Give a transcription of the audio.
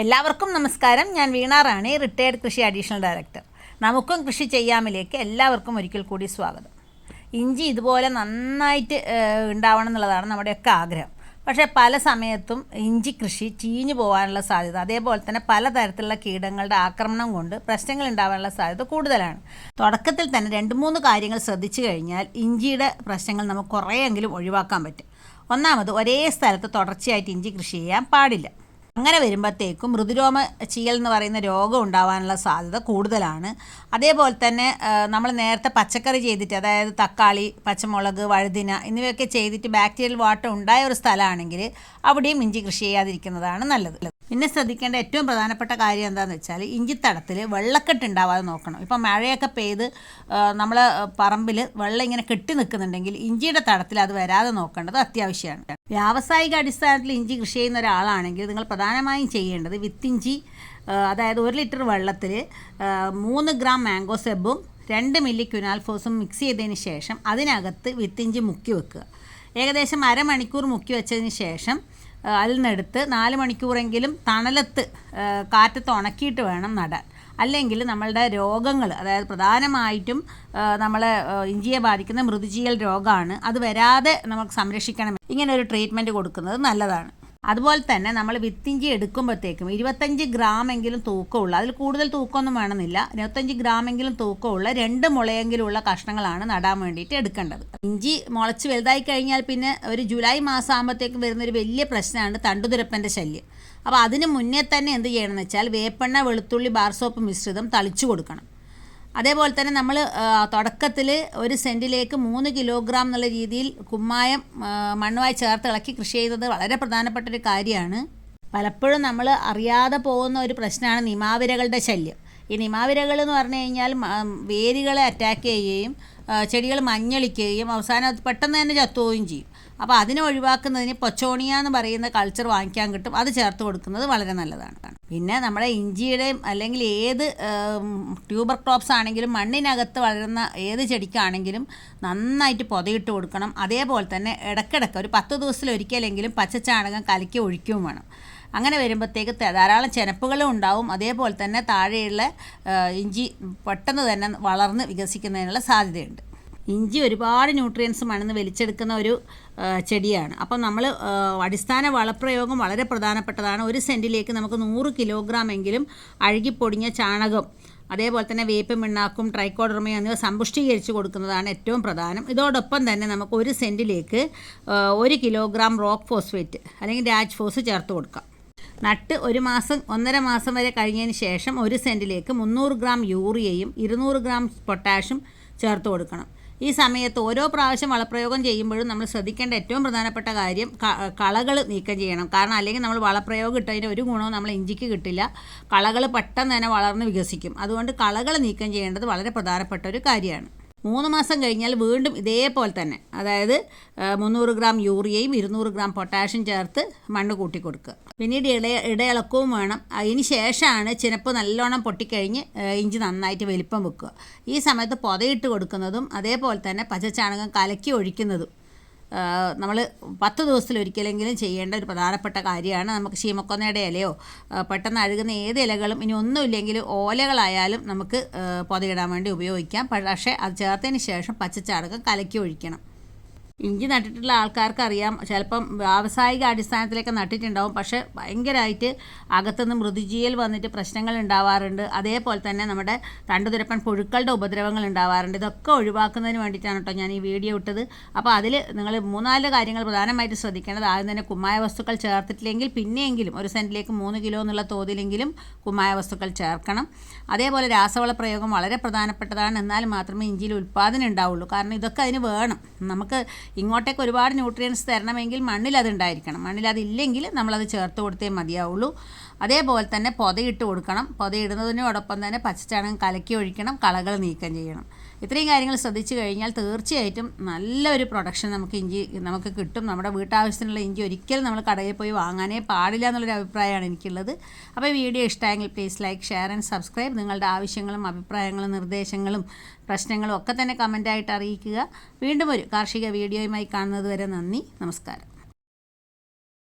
എല്ലാവർക്കും നമസ്കാരം. ഞാൻ വീണ റാണി റിട്ടയർഡ് കൃഷി അഡീഷണൽ ഡയറക്ടർ നമുക്കും കൃഷി ചെയ്യാമിലേക്ക് എല്ലാവർക്കും ഒരിക്കൽ കൂടി സ്വാഗതം. ഇഞ്ചി ഇതുപോലെ നന്നായിട്ട് ഉണ്ടാവണം എന്നുള്ളതാണ് നമ്മുടെയൊക്കെ ആഗ്രഹം. പക്ഷേ പല സമയത്തും ഇഞ്ചി കൃഷി ചീഞ്ഞു പോകാനുള്ള സാധ്യത അതേപോലെ തന്നെ പലതരത്തിലുള്ള കീടങ്ങളുടെ ആക്രമണം കൊണ്ട് പ്രശ്നങ്ങൾ ഉണ്ടാവാനുള്ള സാധ്യത കൂടുതലാണ്. തുടക്കത്തിൽ തന്നെ രണ്ട് മൂന്ന് കാര്യങ്ങൾ ശ്രദ്ധിച്ചു കഴിഞ്ഞാൽ ഇഞ്ചിയുടെ പ്രശ്നങ്ങൾ നമുക്ക് കുറേയെങ്കിലും ഒഴിവാക്കാൻ പറ്റും. ഒന്നാമത് ഒരേ സ്ഥലത്ത് തുടർച്ചയായിട്ട് ഇഞ്ചി കൃഷി ചെയ്യാൻ പാടില്ല. അങ്ങനെ വരുമ്പോഴത്തേക്കും മൃദുരോമ ചീയൽ എന്ന് പറയുന്ന രോഗം ഉണ്ടാവാനുള്ള സാധ്യത കൂടുതലാണ്. അതേപോലെ തന്നെ നമ്മൾ നേരത്തെ പച്ചക്കറി ചെയ്തിട്ട് അതായത് തക്കാളി പച്ചമുളക് വഴുതിന എന്നിവയൊക്കെ ചെയ്തിട്ട് ബാക്ടീരിയൽ വാട്ടർ ഉണ്ടായ ഒരു സ്ഥലമാണെങ്കിൽ അവിടെയും ഇഞ്ചി കൃഷി ചെയ്യാതിരിക്കുന്നതാണ് നല്ലത്. പിന്നെ ശ്രദ്ധിക്കേണ്ട ഏറ്റവും പ്രധാനപ്പെട്ട കാര്യം എന്താണെന്ന് വെച്ചാൽ ഇഞ്ചിത്തടത്തിൽ വെള്ളക്കെട്ട് ഉണ്ടാവാതെ നോക്കണം. ഇപ്പം മഴയൊക്കെ പെയ്ത് നമ്മൾ പറമ്പിൽ വെള്ളം ഇങ്ങനെ കെട്ടി നിൽക്കുന്നുണ്ടെങ്കിൽ ഇഞ്ചിയുടെ തടത്തിൽ അത് വരാതെ നോക്കേണ്ടത് അത്യാവശ്യമാണ്. വ്യാവസായിക അടിസ്ഥാനത്തിൽ ഇഞ്ചി കൃഷി ചെയ്യുന്ന ഒരാളാണെങ്കിൽ നിങ്ങൾ പ്രധാനമായും ചെയ്യേണ്ടത് വിത്തിഞ്ചി അതായത് ഒരു ലിറ്റർ വെള്ളത്തിൽ മൂന്ന് ഗ്രാം മാംഗോ സെബും രണ്ട് മില്ലി ക്യുനാൽഫോസും മിക്സ് ചെയ്തതിന് ശേഷം അതിനകത്ത് വിത്തിഞ്ചി മുക്കി വെക്കുക. ഏകദേശം അരമണിക്കൂർ മുക്കി വെച്ചതിന് ശേഷം അതിൽ നിന്നെടുത്ത് നാല് മണിക്കൂറെങ്കിലും തണലത്ത് കാറ്റത്ത് ഉണക്കിയിട്ട് വേണം നടാൻ. അല്ലെങ്കിൽ നമ്മളുടെ രോഗങ്ങൾ അതായത് പ്രധാനമായിട്ടും നമ്മളെ ഇഞ്ചിയെ ബാധിക്കുന്ന മൃദുജീയൽ രോഗമാണ് അത് വരാതെ നമുക്ക് സംരക്ഷിക്കണം. ഇങ്ങനെ ഒരു ട്രീറ്റ്മെന്റ് കൊടുക്കുന്നത് നല്ലതാണ്. അതുപോലെ തന്നെ നമ്മൾ വിത്തിഞ്ചി എടുക്കുമ്പോഴത്തേക്കും ഇരുപത്തഞ്ച് ഗ്രാമെങ്കിലും തൂക്കമുള്ള. അതിൽ കൂടുതൽ തൂക്കമൊന്നും വേണമെന്നില്ല. ഇരുപത്തഞ്ച് ഗ്രാമെങ്കിലും തൂക്കമുള്ള രണ്ട് മുളയെങ്കിലുള്ള കഷ്ണങ്ങളാണ് നടാൻ വേണ്ടിയിട്ട് എടുക്കേണ്ടത്. ഇഞ്ചി മുളച്ച് വലുതായി കഴിഞ്ഞാൽ പിന്നെ ഒരു ജൂലൈ മാസം ആകുമ്പോഴത്തേക്കും വരുന്ന ഒരു വലിയ പ്രശ്നമാണ് തണ്ടുതുരപ്പന്റെ ശല്യം. അപ്പോൾ അതിന് മുന്നേ തന്നെ എന്ത് ചെയ്യണമെന്ന് വെച്ചാൽ വേപ്പെണ്ണ വെളുത്തുള്ളി ബാർ സോപ്പ് മിശ്രിതം തളിച്ചു കൊടുക്കണം. അതേപോലെ തന്നെ നമ്മൾ തുടക്കത്തിൽ ഒരു സെന്റിലേക്ക് മൂന്ന് കിലോഗ്രാം എന്നുള്ള രീതിയിൽ കുമ്മായം മണ്ണുമായി ചേർത്ത് ഇളക്കി കൃഷി ചെയ്തത് വളരെ പ്രധാനപ്പെട്ട ഒരു കാര്യമാണ്. പലപ്പോഴും നമ്മൾ അറിയാതെ പോകുന്ന ഒരു പ്രശ്നമാണ് നിമാവിരകളുടെ ശല്യം. ഈ നിമാവിരകൾ എന്ന് പറഞ്ഞു കഴിഞ്ഞാൽ വേരുകളെ അറ്റാക്ക് ചെയ്യുകയും ചെടികൾ മഞ്ഞളിക്കുകയും അവസാനം പെട്ടെന്ന് തന്നെ ചത്തുപോവുകയും ചെയ്യും. അപ്പോൾ അതിനെ ഒഴിവാക്കുന്നതിന് പൊച്ചോണിയ എന്ന് പറയുന്ന കൾച്ചർ വാങ്ങിക്കാൻ കിട്ടും. അത് ചേർത്ത് കൊടുക്കുന്നത് വളരെ നല്ലതാണ് പിന്നെ നമ്മുടെ ഇഞ്ചിയുടെയും അല്ലെങ്കിൽ ഏത് ട്യൂബർ ക്രോപ്സ് ആണെങ്കിലും മണ്ണിനകത്ത് വളരുന്ന ഏത് ചെടിക്കാണെങ്കിലും നന്നായിട്ട് പൊതയിട്ട് കൊടുക്കണം. അതേപോലെ തന്നെ ഇടയ്ക്കിടയ്ക്ക് ഒരു പത്ത് ദിവസത്തിലൊരിക്കലെങ്കിലും പച്ചച്ചാണകം കലക്കി ഒഴിക്കുകയും വേണം. അങ്ങനെ വരുമ്പോഴത്തേക്ക് ധാരാളം ചെനപ്പുകളും ഉണ്ടാവും. അതേപോലെ തന്നെ താഴെയുള്ള ഇഞ്ചി പെട്ടെന്ന് തന്നെ വളർന്ന് വികസിക്കുന്നതിനുള്ള സാധ്യതയുണ്ട്. ഇഞ്ചി ഒരുപാട് ന്യൂട്രിയൻസ് മണ്ണിന്ന് വലിച്ചെടുക്കുന്ന ഒരു ചെടിയാണ്. അപ്പം നമ്മൾ അടിസ്ഥാന വളപ്രയോഗം വളരെ പ്രധാനപ്പെട്ടതാണ്. ഒരു സെന്റിലേക്ക് നമുക്ക് നൂറ് കിലോഗ്രാം എങ്കിലും അഴുകിപ്പൊടിഞ്ഞ ചാണകം അതേപോലെ തന്നെ വേപ്പ് മിണ്ണാക്കും ട്രൈക്കോഡർമയും എന്നിവ സമ്പുഷ്ടീകരിച്ച് കൊടുക്കുന്നതാണ് ഏറ്റവും പ്രധാനം. ഇതോടൊപ്പം തന്നെ നമുക്ക് ഒരു സെന്റിലേക്ക് ഒരു കിലോഗ്രാം റോക്ക് ഫോസ്ഫേറ്റ് അല്ലെങ്കിൽ രാജ് ഫോസ് ചേർത്ത് കൊടുക്കാം. നട്ട് ഒരു മാസം ഒന്നര മാസം വരെ കഴിഞ്ഞതിന് ശേഷം ഒരു സെന്റിലേക്ക് മുന്നൂറ് ഗ്രാം യൂറിയയും ഇരുന്നൂറ് ഗ്രാം പൊട്ടാഷും ചേർത്ത് കൊടുക്കണം. ഈ സമയത്ത് ഓരോ പ്രാവശ്യം വളപ്രയോഗം ചെയ്യുമ്പോഴും നമ്മൾ ശ്രദ്ധിക്കേണ്ട ഏറ്റവും പ്രധാനപ്പെട്ട കാര്യം കളകൾ നീക്കം ചെയ്യണം. കാരണം അല്ലെങ്കിൽ നമ്മൾ വളപ്രയോഗം ഇട്ടതിന്റെ ഒരു ഗുണവും നമ്മൾ ഇഞ്ചിക്ക് കിട്ടില്ല. കളകൾ പെട്ടെന്ന് തന്നെ വളർന്ന് വികസിക്കും. അതുകൊണ്ട് കളകൾ നീക്കം ചെയ്യേണ്ടത് വളരെ പ്രധാനപ്പെട്ട ഒരു കാര്യമാണ്. മൂന്ന് മാസം കഴിഞ്ഞാൽ വീണ്ടും ഇതേപോലെ തന്നെ. അതായത് മുന്നൂറ് ഗ്രാം യൂറിയയും ഇരുന്നൂറ് ഗ്രാം പൊട്ടാഷ്യം ചേർത്ത് മണ്ണ് കൂട്ടി കൊടുക്കുക പിന്നീട് ഇട ഇടയിളക്കവും വേണം. അതിന് ശേഷമാണ് ചിനപ്പ് നല്ലോണം പൊട്ടിക്കഴിഞ്ഞ് ഇഞ്ചി നന്നായിട്ട് വലിപ്പം വെക്കുക. ഈ സമയത്ത് പൊതയിട്ട് കൊടുക്കുന്നതും അതേപോലെ തന്നെ പച്ചച്ചാണകം കലക്കി ഒഴിക്കുന്നതും നമ്മൾ പത്ത് ദിവസത്തിൽ ഒരിക്കലെങ്കിലും ചെയ്യേണ്ട ഒരു പ്രധാനപ്പെട്ട കാര്യമാണ് നമുക്ക് ശീമക്കൊന്നയുടെ ഇലയോ പെട്ടെന്ന് അഴുകുന്ന ഏത് ഇലകളും ഇനി ഒന്നുമില്ലെങ്കിൽ ഓലകളായാലും നമുക്ക് പൊതയിടാൻ വേണ്ടി ഉപയോഗിക്കാം. പക്ഷേ അത് ചേർത്തതിന് ശേഷം പച്ചച്ചാണകം കലക്കി ഒഴിക്കണം. ഇഞ്ചി നട്ടിട്ടുള്ള ആൾക്കാർക്ക് അറിയാം ചിലപ്പം വ്യാവസായിക അടിസ്ഥാനത്തിലൊക്കെ നട്ടിട്ടുണ്ടാവും. പക്ഷേ ഭയങ്കരമായിട്ട് അകത്തുനിന്ന് മൃദുജീയൽ വന്നിട്ട് പ്രശ്നങ്ങൾ ഉണ്ടാവാറുണ്ട്. അതേപോലെ തന്നെ നമ്മുടെ തണ്ടുതുരപ്പൻ പുഴുക്കളുടെ ഉപദ്രവങ്ങൾ ഉണ്ടാവാറുണ്ട്. ഇതൊക്കെ ഒഴിവാക്കുന്നതിന് വേണ്ടിയിട്ടാണ് കേട്ടോ ഞാൻ ഈ വീഡിയോ ഇട്ടത്. അപ്പോൾ അതിൽ നിങ്ങൾ മൂന്നാൽ കാര്യങ്ങൾ പ്രധാനമായിട്ട് ശ്രദ്ധിക്കേണ്ടത്. ആദ്യം തന്നെ കുമ്മായ വസ്തുക്കൾ ചേർത്തിട്ടില്ലെങ്കിൽ പിന്നെയെങ്കിലും ഒരു സെന്റിലേക്ക് മൂന്ന് കിലോ എന്നുള്ള തോതിലെങ്കിലും കുമ്മായ വസ്തുക്കൾ ചേർക്കണം. അതേപോലെ രാസവള പ്രയോഗം വളരെ പ്രധാനപ്പെട്ടതാണ്. എന്നാൽ മാത്രമേ ഇഞ്ചിയിൽ ഉൽപ്പാദനം ഉണ്ടാവുള്ളൂ. കാരണം ഇതൊക്കെ അതിന് വേണം. നമുക്ക് ഇങ്ങോട്ടേക്ക് ഒരുപാട് ന്യൂട്രിയൻസ് തരണമെങ്കിൽ മണ്ണിൽ അത് ഉണ്ടായിരിക്കണം. മണ്ണിൽ അതില്ലെങ്കിൽ നമ്മളത് ചേർത്ത് കൊടുത്തേ മതിയാവുള്ളൂ. അതേപോലെ തന്നെ പൊതയിട്ട് കൊടുക്കണം. പൊതയിടുന്നതിനോടൊപ്പം തന്നെ പച്ചച്ചാണകം കലക്കി ഒഴിക്കണം. കളകൾ നീക്കം ചെയ്യണം. ഇത്രയും കാര്യങ്ങൾ ശ്രദ്ധിച്ചു കഴിഞ്ഞാൽ തീർച്ചയായിട്ടും നല്ലൊരു പ്രൊഡക്ഷൻ നമുക്ക് ഇഞ്ചി നമുക്ക് കിട്ടും. നമ്മുടെ വീട്ടാവശ്യത്തിനുള്ള ഇഞ്ചി ഒരിക്കലും നമ്മൾ കടയിൽ പോയി വാങ്ങാനേ പാടില്ല എന്നുള്ളൊരു അഭിപ്രായമാണ് എനിക്കുള്ളത്. അപ്പോൾ വീഡിയോ ഇഷ്ടമായെങ്കിൽ please like share and subscribe നിങ്ങളുടെ ആവശ്യങ്ങളും അഭിപ്രായങ്ങളും നിർദ്ദേശങ്ങളും പ്രശ്നങ്ങളും ഒക്കെ തന്നെ കമന്റായിട്ട് അറിയിക്കുക. വീണ്ടും ഒരു കാർഷിക വീഡിയോയുമായി കാണുന്നത് വരെ നന്ദി. നമസ്കാരം.